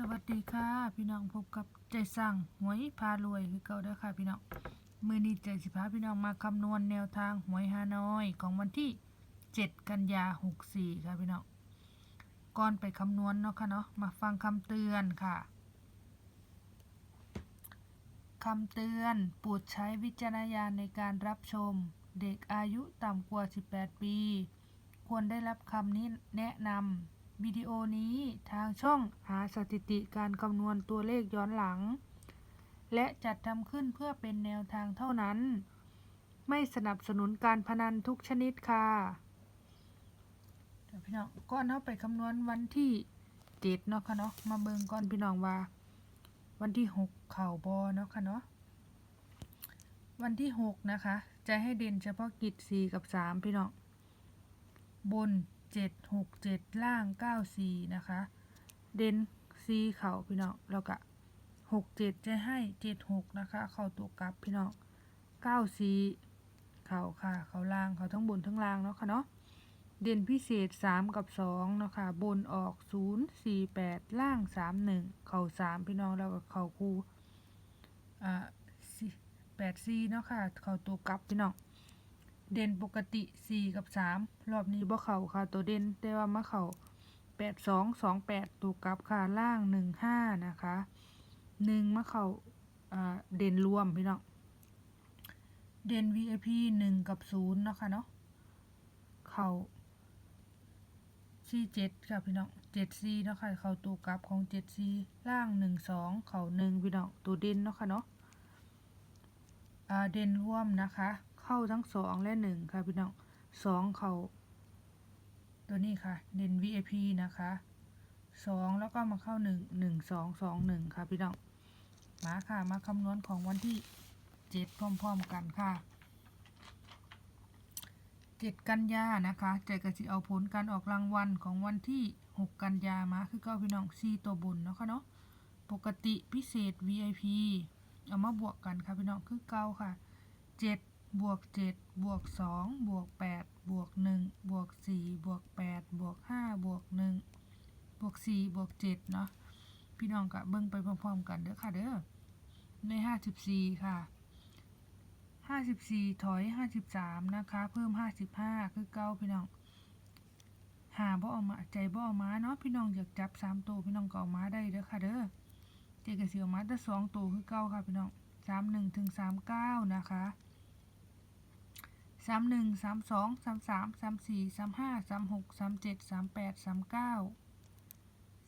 สวัสดีค่ะ พี่น้องพบกับใจสั่งหวยพารวยคือเก่าเด้อค่ะพี่น้องมือนี้ใจสิพาพี่น้องมาคำนวณแนวทางหวยฮานอยของวันที่ 7 กันยา64ค่ะพี่น้องก่อนไปคำนวณเนาะค่ะเนาะมาฟังคำเตือนค่ะคำเตือนโปรดใช้วิจารณญาณในการรับชม เด็กอายุต่ำกว่า 18 ปี ควรได้รับคำนี้แนะนำ วิดีโอนี้ทางช่องหาสถิติการคำนวณตัวเลขย้อนหลัง และจัดทำขึ้นเพื่อเป็นแนวทางเท่านั้น ไม่สนับสนุนการพนันทุกชนิดค่ะเดี๋ยวพี่น้องก่อนเข้าไปคำนวณวันที่เจ็ดเนาะค่ะเนาะมาเบิ่งก่อนพี่น้องว่า วันที่หกเข่าบอเนาะค่ะเนาะวันที่หกนะคะ จะให้เด่นเฉพาะกิจสี่กับสามพี่น้องบน เจ็ดหกเจ็ดล่างเก้าสี่นะคะ เด่นซีเข่าพี่น้องแล้วก็หกเจ็ดจะให้เจ็ดหกนะคะ เข้าตัวกลับพี่น้องเก้าสี่เข่าค่ะ เข่าล่างเขาทั้งบนทั้งล่างเนาะค่ะเนาะเด่นพิเศษสามกับสองเนาะค่ะบนออกศูนย์สี่แปดล่างสามหนึ่งเข่าสามพี่น้องแล้วก็เข่าคู่อ่าแปดสี่เนาะค่ะเข่าตัวกลับพี่น้อง เด่นปกติ4กับ3รอบนี้บ่เข้าค่ะ ตัวเด่นแต่ว่ามาเข้า8 2 2 8ตัวกลับค่ะล่าง1 5นะคะ1มาเข่าเด่นรวมพี่น้องเด่น VIP 1กับ0เนาะค่ะเนาะเข้า4 7ค่ะพี่น้อง7 4เนาะค่ะเข้าตัวกลับของ7 4ล่าง1 2เข้า1พี่น้องตัวเด่นเนาะค่ะเนาะเด่นร่วมนะคะ เข้าทั้งสองและหนึ่งค่ะพี่น้องสองเขาตัวนี้ค่ะเด่น VIP นะคะสองแล้วก็มาเข้าหนึ่งหนึ่งสองสองหนึ่งค่ะพี่น้องมาค่ะมาคำนวณของวันที่เจ็ดพร้อม ๆ กันค่ะเจ็ดกันยานะคะใจกระสิเอาผลการออกรางวัลของวันที่หกกันยามาคือเก้าพี่น้องซีตัวบนเนาะค่ะเนาะปกติพิเศษ VIP เอามาบวกกันค่ะพี่น้องคือเก้าค่ะเจ็ด บวกเจ็ดบวกสองบวกแปดบวกหนึ่งบวกสี่บวกแปดบวกห้าบวกหนึ่งบวกสี่บวกเจ็ดเนาะพี่น้องกะเบิ่งไปพร้อมๆกันเด้อค่ะเด้อในห้าสิบสี่ค่ะห้าสิบสี่ถอยห้าสิบสามนะคะ เพิ่มห้าสิบห้าคือเก้าพี่น้องหาบ่เอามาใจบ่เอามาเนาะพี่น้องอยากจับสามตัวพี่น้องก็เอามาได้เด้อค่ะเด้อเจกเสียวมาแต่สองตัวคือเก้าค่ะพี่น้องสามหนึ่งถึงสามเก้านะคะ สามหนึ่งสามสองสามสามสามสี่สามห้าสามหกสามเจ็ดสามแปดสามเก้า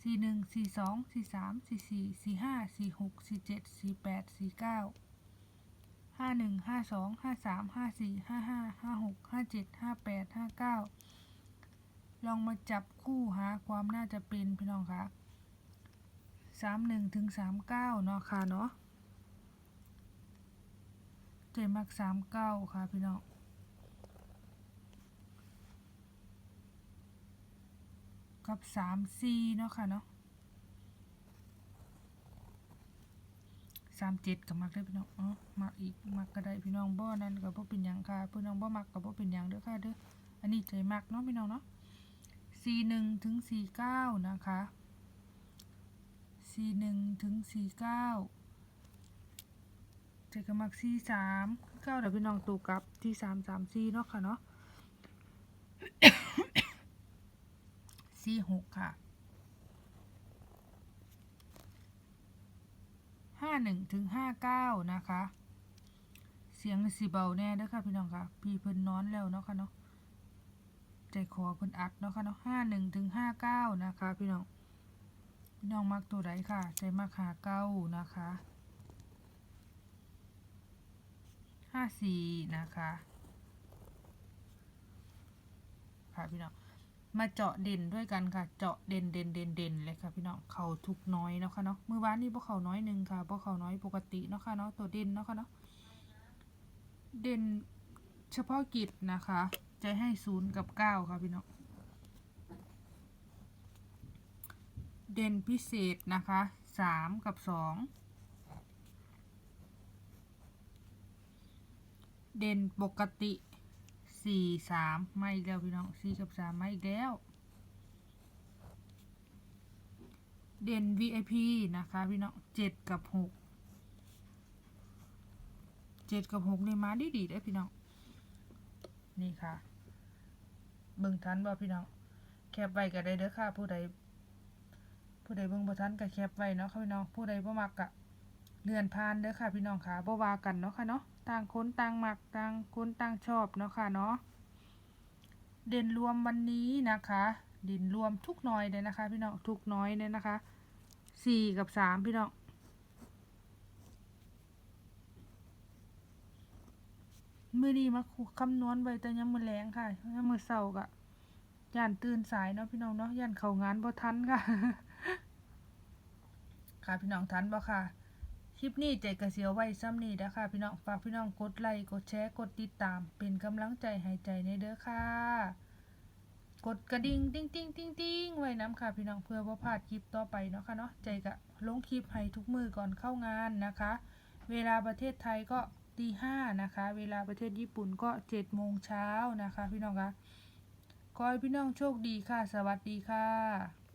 สี่หนึ่งสี่สองสี่สามสี่สี่สี่ห้าสี่หกสี่เจ็ดสี่แปดสี่เก้าห้าหนึ่งห้าสองห้าสามห้าสี่ห้าห้าห้าหกห้าเจ็ดห้าแปดห้าเก้าลองมาจับคู่หาความน่าจะเป็นพี่น้องคะสามหนึ่งถึงสามเก้าเนาะค่ะเนาะเจมักสามเก้าค่ะพี่น้อง กับสามสี่เนาะค่ะเนาะสามเจ็ดกับมักได้พี่น้องอ๋อมักอีกมักก็ได้พี่น้องบ่นั่นกับบ่เป็นหยังค่ะพี่น้องบ่มักกับบ่เป็นหยังเด้อค่ะเด้ออันนี้ใจมักเนาะพี่น้องเนาะสี่หนึ่งถึงสี่เก้านะคะสี่หนึ่งถึงสี่เก้าเจกับมักสี่สามเก้าเดี๋ยวพี่น้องตูกลับที่สามสามสี่เนาะค่ะเนาะ สี่หกค่ะห้าหนึ่งถึงห้าเก้านะคะ เสียงสีเบาแน่เด้อค่ะพี่น้องค่ะ พี่เพิ่นนอนแล้วเนาะค่ะเนาะใจคอเพิ่นอัดเนาะค่ะเนาะห้าหนึ่งถึงห้าเก้านะคะ พี่น้องพี่น้องมักตัวใดค่ะ ใจมักหาเก้านะคะห้าสี่นะคะค่ะพี่น้อง มาเจาะเด่นด้วยกันค่ะ เจาะเด่นเด่นเด่นเด่นเลยค่ะพี่น้องเขาทุกน้อยเนาะค่ะเนาะมือวานนี่พวกเขาน้อยหนึ่งค่ะพวกเขาน้อยปกติเนาะค่ะเนาะตัวเด่นเนาะค่ะเนาะเด่นเฉพาะกิจนะคะจะให้ศูนย์กับเก้าค่ะพี่น้องเด่นพิเศษนะคะสามกับสองเด่นปกติ สี่สามไม่อีกแล้วพี่น้องสี่กับสามไม่อีกแล้ว เด่น VIP นะคะพี่น้องเจ็ดกับหกเจ็ดกับหกนี่มาดีดีได้พี่น้อง นี่ค่ะ เบิ่งทันบ่พี่น้อง แคปไว้ก็ได้เด้อค่ะ ผู้ใด ผู้ใดเบิ่งบ่ทันก็แคปไว้เนาะค่ะพี่น้อง ผู้ใดบ่มักก็ เลื่อนผ่านเด้อค่ะพี่น้องค่ะบ่ว่ากันเนาะค่ะเนาะต่างคนต่างมักต่างคนต่างชอบเนาะค่ะเนาะเด่นรวมวันนี้นะคะเด่นรวมทุกน้อยเลยนะคะ พี่น้องทุกน้อยเลยนะคะสี่กับสามพี่น้องมือนี้มาคำนวณไว้แต่ยังมือแรงค่ะยังมือเสาร์กะย่านตื่นสายเนาะพี่น้องเนาะย่านเข้างานบ่ทันค่ะ ค่ะพี่น้องทันบ่ค่ะ คลิปนี้เจกระเสียวไว้ซ้ำนี้นะคะพี่น้องฝากพี่น้องกดไลค์กดแชร์กดติดตาม เป็นกำลังใจให้ใจในเด้อค่ะ กดกระดิ่งติ้งติ้งติ้งติ้งไว้น้ำค่ะพี่น้องเพื่อว่าพลาดคลิปต่อไปเนาะค่ะเนาะใจกะลงคลิปให้ทุกมือก่อนเข้างานนะคะ เวลาประเทศไทยก็ตีห้านะคะ เวลาประเทศญี่ปุ่นก็เจ็ดโมงเช้านะคะ พี่น้องคะขอให้พี่น้องโชคดีค่ะ สวัสดีค่ะ